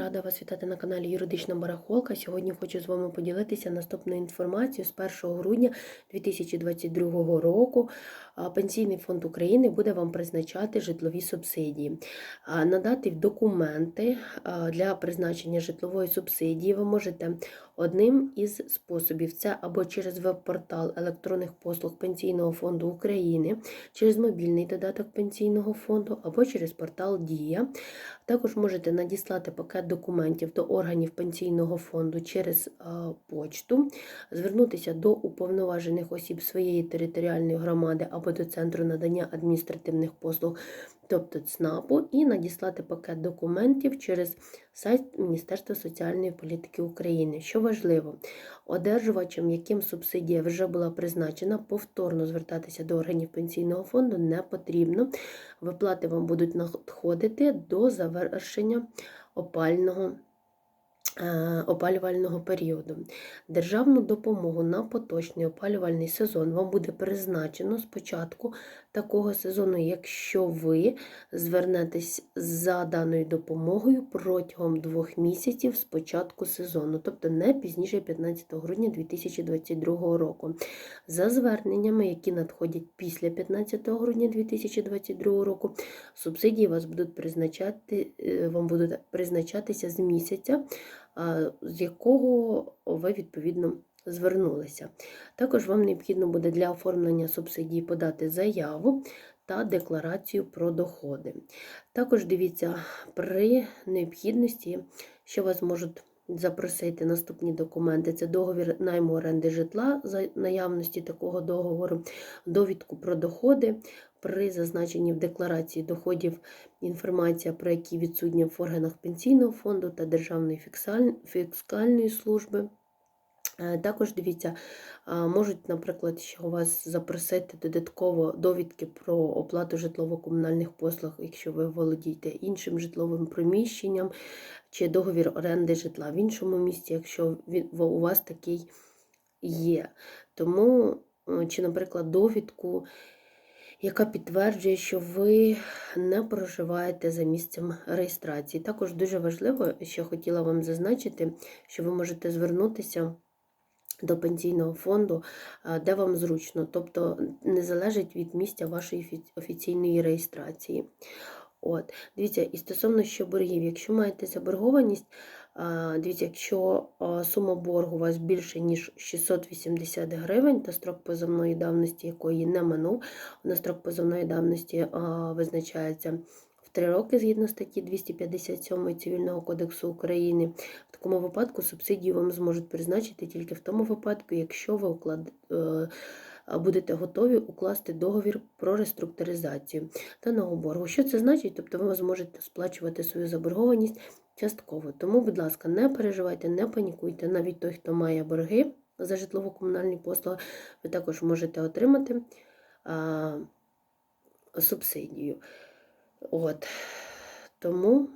Рада вас вітати на каналі Юридична Барахолка. Сьогодні хочу з вами поділитися наступною інформацією. З 1 грудня 2022 року Пенсійний фонд України буде вам призначати житлові субсидії. Надати документи для призначення житлової субсидії ви можете одним із способів: це або через веб-портал електронних послуг Пенсійного фонду України, через мобільний додаток Пенсійного фонду, або через портал Дія. Також можете надіслати пакет документів до органів пенсійного фонду через а, почту, звернутися до уповноважених осіб своєї територіальної громади або до центру надання адміністративних послуг, тобто ЦНАПу, і надіслати пакет документів через сайт Міністерства соціальної політики України. Що важливо, одержувачам, яким субсидія вже була призначена, повторно звертатися до органів пенсійного фонду не потрібно. Виплати вам будуть надходити до завершення опального. Е, Опалювального періоду. Державну допомогу на поточний опалювальний сезон вам буде призначено з початку такого сезону, якщо ви звернетесь за даною допомогою протягом двох місяців з початку сезону, тобто не пізніше 15 грудня 2022 року. За зверненнями, які надходять після 15 грудня 2022 року, субсидії вас будуть призначати, е, вам будуть призначатися з місяця, з якого ви відповідно звернулися. Також вам необхідно буде для оформлення субсидії подати заяву та декларацію про доходи. Також дивіться, при необхідності, що вас можуть запросити наступні документи: це договір найму оренди житла за наявності такого договору, довідку про доходи. При зазначенні в декларації доходів інформація, про які відсутня в органах пенсійного фонду та Державної фіскальної служби. Е, Також дивіться, можуть, наприклад, що вас запросити додатково довідки про оплату житлово-комунальних послуг, якщо ви володієте іншим житловим приміщенням, чи договір оренди житла в іншому місті, якщо у вас такий є. Тому, е, чи, наприклад, довідку, яка підтверджує, що ви не проживаєте за місцем реєстрації. Також дуже важливо, що хотіла вам зазначити, що ви можете звернутися до пенсійного фонду, де вам зручно, тобто не залежить від місця вашої офіційної реєстрації. От, дивіться, і стосовно ще боргів, якщо маєте заборгованість, дивіться, якщо сума боргу у вас більше, ніж 680 гривень, та строк позовної давності якої не минув, на строк позовної давності визначається 3 роки згідно статті 257 Цивільного кодексу України. В такому випадку субсидію вам зможуть призначити тільки в тому випадку, якщо ви уклад... е, будете готові укласти договір про реструктуризацію даного боргу. Що це значить? Тобто ви зможете сплачувати свою заборгованість частково. Тому, будь ласка, не переживайте, не панікуйте. Навіть той, хто має борги за житлово-комунальні послуги, ви також можете отримати а, субсидію. От. Тому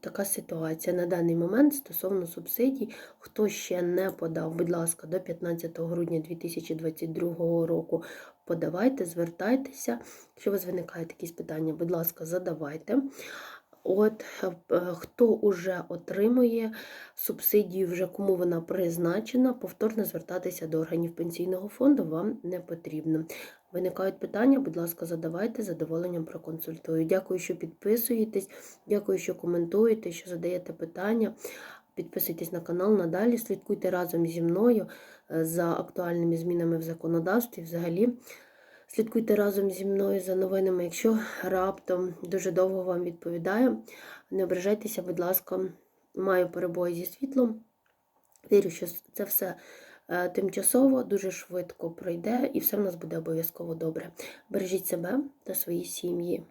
така ситуація на даний момент стосовно субсидій. Хто ще не подав, будь ласка, до 15 грудня 2022 року подавайте, звертайтеся. Якщо у вас виникають якісь питання, будь ласка, задавайте. От е, хто вже отримує субсидію, вже кому вона призначена, повторно звертатися до органів пенсійного фонду вам не потрібно. Виникають питання, будь ласка, задавайте, задоволенням проконсультую. Дякую, що підписуєтесь, дякую, що коментуєте, що задаєте питання. Підписуйтесь на канал надалі, слідкуйте разом зі мною е, за актуальними змінами в законодавстві. Взагалі, слідкуйте разом зі мною за новинами. Якщо раптом дуже довго вам відповідаю, не ображайтеся, будь ласка, маю перебої зі світлом. Вірю, що це все тимчасово, дуже швидко пройде і все в нас буде обов'язково добре. Бережіть себе та свої сім'ї.